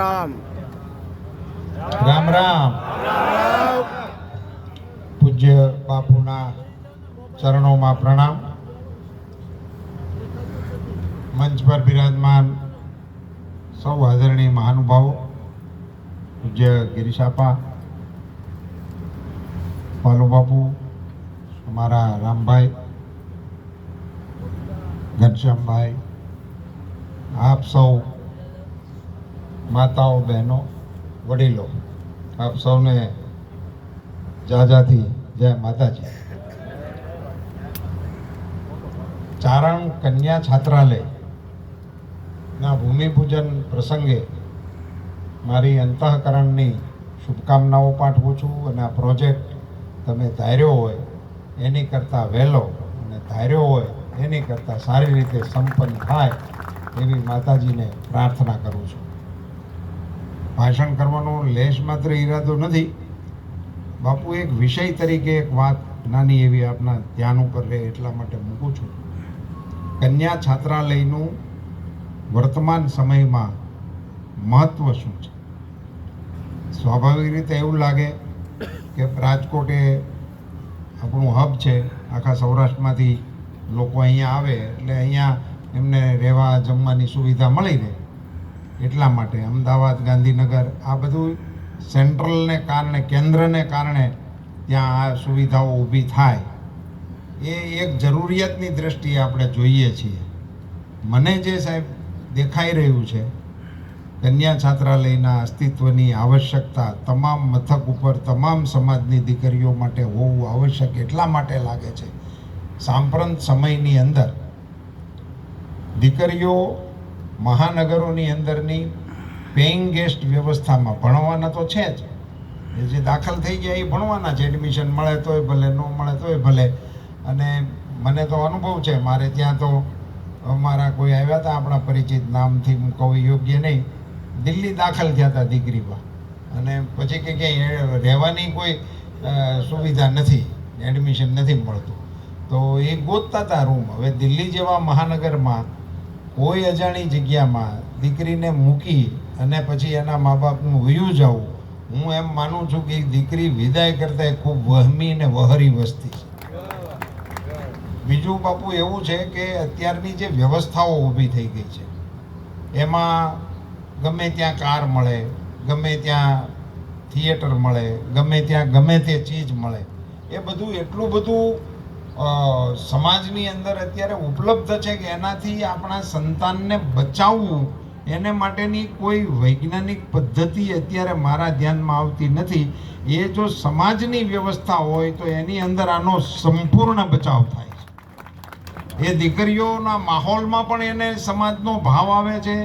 રામ. રામ રામ. પૂજ્ય બાપુના ચરણોમાં પ્રણામ. મંચ પર બિરાજમાન સૌ આદરણીય મહાનુભાવો, પૂજ્ય ગિરીશાપા, પાલુ બાપુ, અમારા રામભાઈ, ઘનશ્યામભાઈ, આપ સૌ માતાઓ, બહેનો, વડીલો, આપ સૌને જાજાથી જય માતાજી. ચારણ કન્યા છાત્રાલય ના ભૂમિપૂજન પ્રસંગે મારી અંતઃકરણની શુભકામનાઓ પાઠવું છું અને આ પ્રોજેક્ટ તમે ધાર્યો હોય એની કરતાં વહેલો અને ધાર્યો હોય એની કરતાં સારી રીતે સંપન્ન થાય એવી માતાજીને પ્રાર્થના કરું છું. ભાષણ કરવાનો લેશ માત્ર ઈરાદો નથી, બાપુ એક વિષય તરીકે એક વાત નાની એવી આપના ધ્યાન ઉપર રહે એટલા માટે મૂકું છું. કન્યા છાત્રાલયનું વર્તમાન સમયમાં મહત્વ શું છે? સ્વાભાવિક રીતે એવું લાગે કે રાજકોટ એ આપણું હબ છે, આખા સૌરાષ્ટ્રમાંથી લોકો અહીંયા આવે એટલે અહીંયા એમને રહેવા જમવાની સુવિધા મળી રહે. એટલા માટે અમદાવાદ, ગાંધીનગર, આ બધું સેન્ટ્રલને કારણે, કેન્દ્રને કારણે ત્યાં આ સુવિધાઓ ઊભી થાય. એ એક જરૂરિયાતની દ્રષ્ટિએ આપણે જોઈએ છીએ. મને જે સાહેબ દેખાઈ રહ્યું છે, કન્યા છાત્રાલયના અસ્તિત્વની આવશ્યકતા તમામ મથક ઉપર તમામ સમાજની દીકરીઓ માટે હોવું આવશ્યક એટલા માટે લાગે છે. સાંપ્રત સમયની અંદર દીકરીઓ મહાનગરોની અંદરની પેઇંગ ગેસ્ટ વ્યવસ્થામાં ભણવાના તો છે જ. એ જે દાખલ થઈ ગયા એ ભણવાના છે. એડમિશન મળે તોય ભલે, ન મળે તોય ભલે. અને મને તો અનુભવ છે, મારે ત્યાં તો અમારા કોઈ આવ્યા હતા, આપણા પરિચિત નામથી હું કહું યોગ્ય નહીં. દિલ્હી દાખલ થયા હતા દીકરીમાં અને પછી કે ક્યાંય રહેવાની કોઈ સુવિધા નથી એડમિશન નથી મળતું. તો એ ગોતતા હતા રૂમ હવે દિલ્હી જેવા મહાનગરમાં કોઈ અજાણી જગ્યામાં દીકરીને મૂકી અને પછી એના મા બાપનું વયું જવું, હું એમ માનું છું કે દીકરી વિદાય કરતા ખૂબ વહમી ને વહરી વસ્તી છે. બીજું બાપુ એવું છે કે અત્યારની જે વ્યવસ્થાઓ ઊભી થઈ ગઈ છે, એમાં ગમે ત્યાં કાર મળે, ગમે ત્યાં થિયેટર મળે, ગમે ત્યાં ગમે તે ચીજ મળે, એ બધું એટલું બધું સમાજની અંદર અત્યારે ઉપલબ્ધ છે કે એનાથી આપણા સંતાનને બચાવવું એને માટેની કોઈ વૈજ્ઞાનિક પદ્ધતિ અત્યારે મારા ધ્યાનમાં આવતી નથી. એ જો સમાજની વ્યવસ્થા હોય તો એની અંદર આનો સંપૂર્ણ બચાવ થાય છે. એ દીકરીઓના માહોલમાં પણ એને સમાજનો ભાવ આવે છે.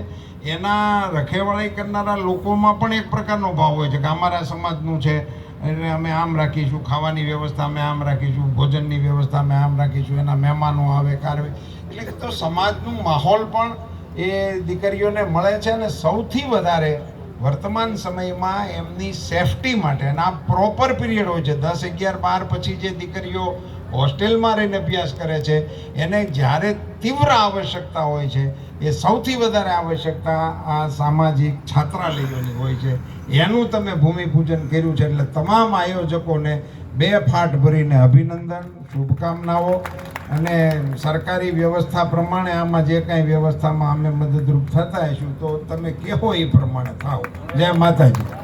એના રખેવાળી કરનારા લોકોમાં પણ એક પ્રકારનો ભાવ હોય છે કે અમારા સમાજનું છે એટલે અમે આમ રાખીશું, ખાવાની વ્યવસ્થા અમે આમ રાખીશું, ભોજનની વ્યવસ્થા અમે આમ રાખીશું, એના મહેમાનો આવે, કારવે. એટલે કે તો સમાજનું માહોલ પણ એ દીકરીઓને મળે છે અને સૌથી વધારે વર્તમાન સમયમાં એમની સેફટી માટે, અને આ પ્રોપર પીરિયડ હોય છે, દસ, અગિયાર, બાર પછી જે દીકરીઓ હોસ્ટેલમાં રહીને અભ્યાસ કરે છે, એને જ્યારે તીવ્ર આવશ્યકતા હોય છે, એ સૌથી વધારે આવશ્યકતા આ સામાજિક છાત્રાલયોની હોય છે. એનું તમે ભૂમિપૂજન કર્યું છે એટલે તમામ આયોજકોને બે ફાટ ભરીને અભિનંદન, શુભકામનાઓ અને સરકારી વ્યવસ્થા પ્રમાણે આમાં જે કાંઈ વ્યવસ્થામાં અમે મદદરૂપ થતા હશું તો તમે કહો એ પ્રમાણે થાઓ. જય માતાજી.